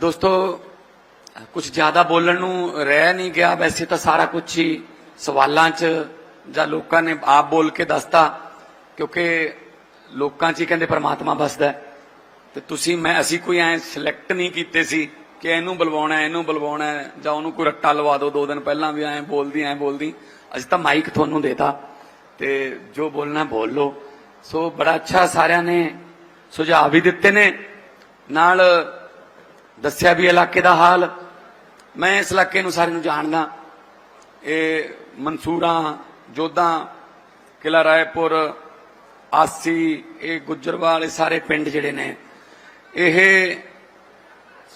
ਦੋਸਤੋ ਕੁਝ ਜ਼ਿਆਦਾ ਬੋਲਣ ਨੂੰ ਰਹਿ ਨਹੀਂ ਗਿਆ, ਵੈਸੇ ਤਾਂ ਸਾਰਾ ਕੁਝ ਹੀ ਸਵਾਲਾਂ 'ਚ ਜਾਂ ਲੋਕਾਂ ਨੇ ਆਪ ਬੋਲ ਕੇ ਦੱਸਤਾ, ਕਿਉਂਕਿ ਲੋਕਾਂ 'ਚ ਹੀ ਕਹਿੰਦੇ ਪ੍ਰਮਾਤਮਾ ਵਸਦਾ ਹੈ। ਤੇ ਤੁਸੀਂ, ਮੈਂ, ਅਸੀਂ ਕੋਈ ਐ ਸਿਲੈਕਟ ਨਹੀਂ ਕੀਤੇ ਸੀ ਕਿ ਇਹਨੂੰ ਬੁਲਵਾਉਣਾ ਇਹਨੂੰ ਬੁਲਵਾਉਣਾ ਜਾਂ ਉਹਨੂੰ ਕੋਈ ਰੱਟਾ ਲਵਾ ਦਿਓ ਦੋ ਦਿਨ ਪਹਿਲਾਂ ਵੀ ਐ ਬੋਲਦੀ ਐ ਬੋਲਦੀ। ਅਸੀਂ ਤਾਂ ਮਾਈਕ ਤੁਹਾਨੂੰ ਦੇਤਾ, ਤੇ ਜੋ ਬੋਲਣਾ ਬੋਲ ਲਓ। ਸੋ, ਬੜਾ ਅੱਛਾ ਸਾਰਿਆਂ ਨੇ ਸੁਝਾਅ ਵੀ ਦਿੱਤੇ ਨੇ। ਨਾਲ ਦੱਸਿਆ ਵੀ ਇਲਾਕੇ ਦਾ ਹਾਲ। ਮੈਂ ਇਸ ਇਲਾਕੇ ਨੂੰ ਸਾਰੇ ਨੂੰ ਜਾਣਦਾ। ਇਹ ਮਨਸੂਰਾ, ਜੋਧਾ ਕਿਲਾ ਰਾਏਪੁਰ, ਆਸੀ, ਇਹ ਗੁੱਜਰਵਾਲ, ਇਹ ਸਾਰੇ ਪਿੰਡ ਜਿਹੜੇ ਨੇ, ਇਹ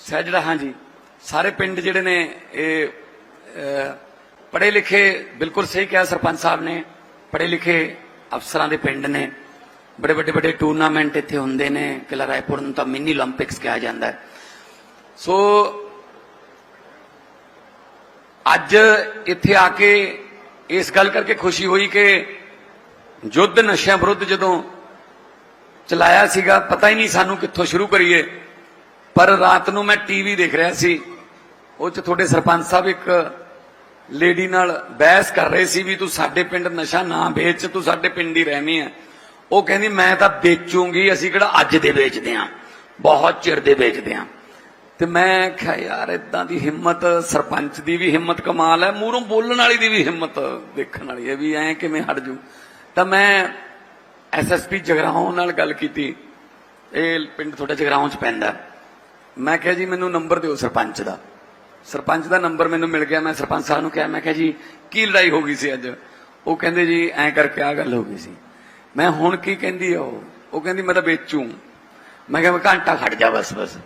ਸਹਿਜੜਾ ਹਾਂਜੀ, ਸਾਰੇ ਪਿੰਡ ਜਿਹੜੇ ਨੇ, ਇਹ ਪੜ੍ਹੇ ਲਿਖੇ ਬਿਲਕੁਲ ਸਹੀ ਕਿਹਾ ਸਰਪੰਚ ਸਾਹਿਬ ਨੇ ਪੜ੍ਹੇ ਲਿਖੇ ਅਫਸਰਾਂ ਦੇ ਪਿੰਡ ਨੇ। ਬੜੇ ਵੱਡੇ ਵੱਡੇ ਟੂਰਨਾਮੈਂਟ ਇੱਥੇ ਹੁੰਦੇ ਨੇ। ਕਿਲਾ ਰਾਏਪੁਰ ਨੂੰ ਤਾਂ ਮਿਨੀ 올림픽ਸ ਕਿਹਾ ਜਾਂਦਾ ਹੈ। ਸੋ ਅੱਜ ਇੱਥੇ ਆ ਕੇ ਇਸ ਗੱਲ ਕਰਕੇ ਖੁਸ਼ੀ ਹੋਈ ਕਿ ਯੁੱਧ ਨਸ਼ਿਆਂ ਵਿਰੁੱਧ ਜਦੋਂ ਚਲਾਇਆ ਸੀਗਾ, ਪਤਾ ਹੀ ਨਹੀਂ ਸਾਨੂੰ ਕਿੱਥੋਂ ਸ਼ੁਰੂ ਕਰੀਏ। ਪਰ ਰਾਤ ਨੂੰ ਮੈਂ ਟੀਵੀ ਦੇਖ ਰਿਹਾ ਸੀ। ਉਹ ਚ ਤੁਹਾਡੇ ਸਰਪੰਚ ਸਾਹਿਬ ਇੱਕ ਲੇਡੀ ਨਾਲ ਬਹਿਸ ਕਰ ਰਹੇ ਸੀ ਵੀ ਤੂੰ ਸਾਡੇ ਪਿੰਡ ਨਸ਼ਾ ਨਾ ਵੇਚ, ਤੂੰ ਸਾਡੇ ਪਿੰਡ ਹੀ ਰਹਿਣੀ ਹੈ ਉਹ ਕਹਿੰਦੀ, ਮੈਂ ਤਾਂ ਵੇਚੂਗੀ, ਅਸੀਂ ਕਿਹੜਾ ਅੱਜ ਦੇ ਵੇਚਦੇ ਆਂ? ਬਹੁਤ ਚਿਰ ਦੇ ਵੇਚਦੇ ਆਂ। ਤੇ ਮੈਂ ਕਿਹਾ, ਯਾਰ ਇਦਾਂ ਦੀ ਹਿੰਮਤ, ਸਰਪੰਚ ਦੀ ਵੀ ਹਿੰਮਤ ਕਮਾਲ ਹੈ, ਮੂਹਰੋਂ ਬੋਲਣ ਵਾਲੀ ਦੀ ਵੀ ਹਿੰਮਤ ਦੇਖਣ ਵਾਲੀ ਹੈ ਵੀ ਐ ਕਿਵੇਂ ਹਟ ਜੂ? ਤਾਂ ਮੈਂ ਐਸਐਸਪੀ ਜਗਰਾਉਂ ਨਾਲ ਗੱਲ ਕੀਤੀ। ਇਹ ਪਿੰਡ ਤੁਹਾਡਾ ਜਗਰਾਉਂ ਚ ਪੈਂਦਾ। ਮੈਂ ਕਿਹਾ, ਜੀ, ਮੈਨੂੰ ਨੰਬਰ ਦਿਓ ਸਰਪੰਚ ਦਾ। ਸਰਪੰਚ ਦਾ ਨੰਬਰ ਮੈਨੂੰ ਮਿਲ ਗਿਆ। ਮੈਂ ਸਰਪੰਚ ਸਾਹਿਬ ਨੂੰ ਕਿਹਾ, ਮੈਂ ਕਿਹਾ, ਜੀ, ਕੀ ਲੜਾਈ ਹੋ ਗਈ ਸੀ ਅੱਜ? ਉਹ ਕਹਿੰਦੇ, ਜੀ, ਐਂ ਕਰਕੇ ਆ ਗੱਲ ਹੋ ਗਈ ਸੀ। ਮੈਂ, ਹੁਣ ਕੀ ਕਹਿੰਦੀ ਆ ਉਹ? ਉਹ ਕਹਿੰਦੀ, ਮੈਂ ਤਾਂ ਵੇਚੂ। ਮੈਂ ਕਿਹਾ, ਮੈਂ ਘੰਟਾ ਖੜ ਜਾ, ਬਸ ਬਸ।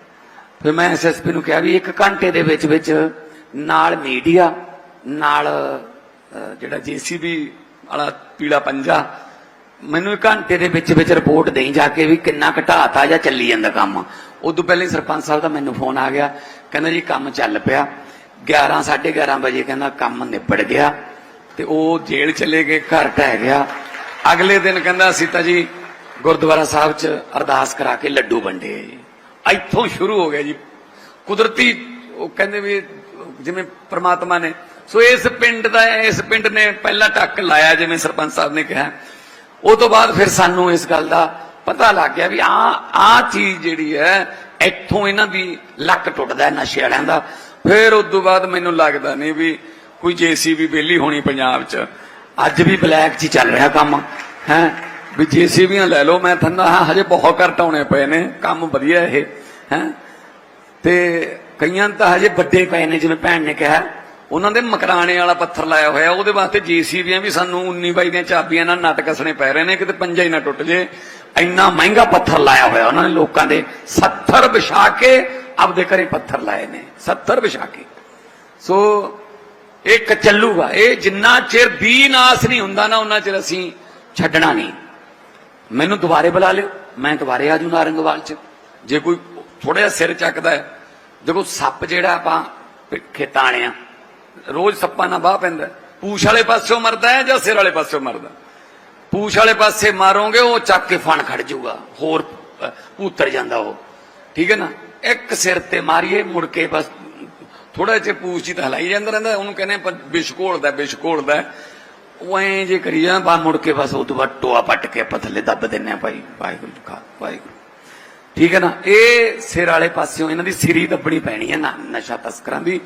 ਫਿਰ ਮੈਂ ਐਸਐਸਪੀ ਨੂੰ ਕਿਹਾ ਵੀ ਇੱਕ ਘੰਟੇ ਦੇ ਵਿੱਚ ਵਿੱਚ ਨਾਲ ਮੀਡੀਆ ਨਾਲ ਅਹ, ਜਿਹੜਾ ਜੀਸੀਬੀ ਵਾਲਾ ਪੀਲਾ ਪੰਜਾ ਮੈਨੂੰ ਇੱਕ ਘੰਟੇ ਦੇ ਵਿੱਚ ਵਿੱਚ ਰਿਪੋਰਟ ਦੇਈ ਜਾ ਕੇ ਵੀ ਕਿੰਨਾ ਘਟਾਤਾ ਜਾਂ ਚੱਲੀ ਜਾਂਦਾ ਕੰਮ। ਉਦੋਂ ਪਹਿਲੇ ਸਰਪੰਚ ਸਾਹਿਬ ਦਾ ਮੈਨੂੰ ਫੋਨ ਆ ਗਿਆ ਕਹਿੰਦਾ ਜੀ ਕੰਮ ਚੱਲ ਪਿਆ। 11 11:30 ਵਜੇ ਕਹਿੰਦਾ ਕੰਮ ਨਿਬੜ ਗਿਆ ਤੇ ਉਹ ਜੇਲ੍ਹ ਚਲੇ ਗਏ ਘਰ ਟਹਿ ਗਿਆ। ਅਗਲੇ ਦਿਨ ਕਹਿੰਦਾ ਅਸੀਂ ਤਾਂ ਜੀ ਗੁਰਦੁਆਰਾ ਸਾਹਿਬ 'ਚ ਅਰਦਾਸ ਕਰਾ ਕੇ ਲੱਡੂ ਵੰਡੇ। ਜੀ ਇੱਥੋਂ ਸ਼ੁਰੂ ਹੋ ਗਿਆ ਜੀ। ਕੁਦਰਤੀ, ਉਹ ਕਹਿੰਦੇ ਵੀ ਜਿਵੇਂ ਪ੍ਰਮਾਤਮਾ ਨੇ। ਸੋ ਇਸ ਪਿੰਡ ਦਾ, ਇਸ ਪਿੰਡ ਨੇ ਪਹਿਲਾ ਟੱਕ ਲਾਇਆ, ਜਿਵੇਂ ਸਰਪੰਚ ਸਾਹਿਬ ਨੇ ਕਿਹਾ। ਉਹ ਤੋਂ ਬਾਅਦ ਫਿਰ ਸਾਨੂੰ ਇਸ ਗੱਲ ਦਾ ਪਤਾ ਲੱਗ ਗਿਆ ਵੀ ਆ ਆ ਚੀਜ਼ ਜਿਹੜੀ ਹੈ, ਇੱਥੋਂ ਇਹਨਾਂ ਦੀ ਲੱਕ ਟੁੱਟਦਾ ਹੈ ਨਸ਼ੇ ਵਾਲਿਆਂ ਦਾ। ਫਿਰ ਉਸ ਤੋਂ ਬਾਅਦ ਮੈਨੂੰ ਲੱਗਦਾ ਨਹੀਂ ਵੀ ਕੋਈ ਜੀਸੀਬੀ ਬੇਲੀ ਹੋਣੀ ਪੰਜਾਬ 'ਚ। ਅੱਜ ਵੀ ਬਲੈਕ 'ਚ ਹੀ ਚੱਲ ਰਿਹਾ ਕੰਮ, ਹੈ। ਵੀ ਜੀਸੀਬੀਆਂ ਲੈ ਲਓ, ਮੈਂ ਥੰਨਾ ਹਜੇ ਬਹੁਤ ਘੱਟ ਆਉਣੇ ਪਏ ਨੇ, ਕੰਮ ਵਧੀਆ ਇਹ, ਹੈ। ਤੇ ਕਈਆਂ ਤਾਂ ਹਜੇ ਵੱਡੇ ਪਏ ਨੇ, ਜਿਵੇਂ ਭੈਣ ਨੇ ਕਿਹਾ, ਉਹਨਾਂ ਦੇ ਮਕਰਾਣੇ ਵਾਲਾ ਪੱਥਰ ਲਾਇਆ ਹੋਇਆ, ਉਹਦੇ ਵਾਸਤੇ ਜੀਸੀਬੀਆਂ ਵੀ ਸਾਨੂੰ 19 ਬਾਈ ਦੀਆਂ ਚਾਬੀਆਂ ਨਾਲ ਨਟ ਕੱਸਣੇ ਪੈ ਰਹੇ ਨੇ, ਕਿਤੇ ਪੰਜਾ ਹੀ ਨਾ ਟੁੱਟ ਜੇ। ਇੰਨਾ ਮਹਿੰਗਾ ਪੱਥਰ ਲਾਇਆ ਹੋਇਆ ਉਹਨਾਂ ਨੇ ਲੋਕਾਂ ਦੇ 70 ਵਿਛਾ ਕੇ ਆਪਦੇ ਘਰੇ ਪੱਥਰ ਲਾਏ ਨੇ 70 ਵਿਛਾ ਕੇ। ਸੋ, ਇਹ ਕ ਚੱਲੂਗਾ, ਇਹ ਜਿੰਨਾ ਚਿਰ ਵੀ ਨਾਸ ਨਹੀਂ ਹੁੰਦਾ ਨਾ, ਉਹਨਾਂ ਚਿਰ ਅਸੀਂ ਛੱਡਣਾ ਨਹੀਂ। ਮੈਨੂੰ ਦੁਬਾਰੇ ਬੁਲਾ ਲਿਓ, ਮੈਂ ਦੁਬਾਰੇ ਆਜੂ ਨਾਰੰਗਵਾਲ ਚ। ਜੇ ਕੋਈ ਥੋੜਾ ਜਿਹਾ ਸਿਰ ਚੱਕਦਾ ਹੈ, ਦੇਖੋ ਸੱਪ ਜਿਹੜਾ ਆਪਾਂ ਪ- ਆ, ਰੋਜ਼ ਸੱਪਾਂ ਨਾਲ ਬਾਹ ਪੈਂਦਾ ਪੂਛ ਵਾਲੇ ਪਾਸਿਓਂ ਮਰਦਾ ਹੈ ਜਾਂ ਸਿਰ ਵਾਲੇ ਪਾਸਿਓਂ ਮਰਦਾ ਪੂਛ ਵਾਲੇ ਪਾਸੇ ਮਾਰੋਗੇ, ਉਹ ਚੱਕ ਕੇ ਫਣ ਖੜ ਜਾਊਗਾ ਹੋਰ ਉਤਰ ਜਾਂਦਾ ਉਹ। ਠੀਕ ਹੈ ਨਾ? ਇੱਕ ਸਿਰ ਤੇ ਮਾਰੀਏ, ਮੁੜ ਕੇ ਬਸ ਥੋੜਾ ਜਿਹਾ ਪੂਛ ਹੀ ਤਾਂ ਹਲਾਈ ਜਾਂਦਾ ਰਹਿੰਦਾ ਉਹਨੂੰ ਕਹਿੰਦੇ ਆਪਾਂ ਵਿਸ਼ ਘੋਲਦਾ ਉਹ ਐਂ ਜੇ ਕਰੀ ਜਾਂ ਬਾ ਮੁੜ ਕੇ ਬਸ ਉਹ ਤੋਂ ਬਾਅਦ ਟੋਆ ਪੱਟ ਕੇ ਆਪਾਂ ਥੱਲੇ ਦੱਬ ਦਿੰਨੇ ਆ ਭਾਈ, ਵਾਹਿਗੁਰੂ ਜੀ ਕਾ ਵਾਹਿਗੁਰੂ। ਠੀਕ ਹੈ ਨਾ? ਇਹ ਸਿਰ ਵਾਲੇ ਪਾਸਿਓਂ ਇਹਨਾਂ ਦੀ ਸਿਰੀ ਦੱਬਣੀ ਪੈਣੀ ਹੈ ਨਾ, ਨਸ਼ਾ ਤਸਕਰਾਂ ਦੀ।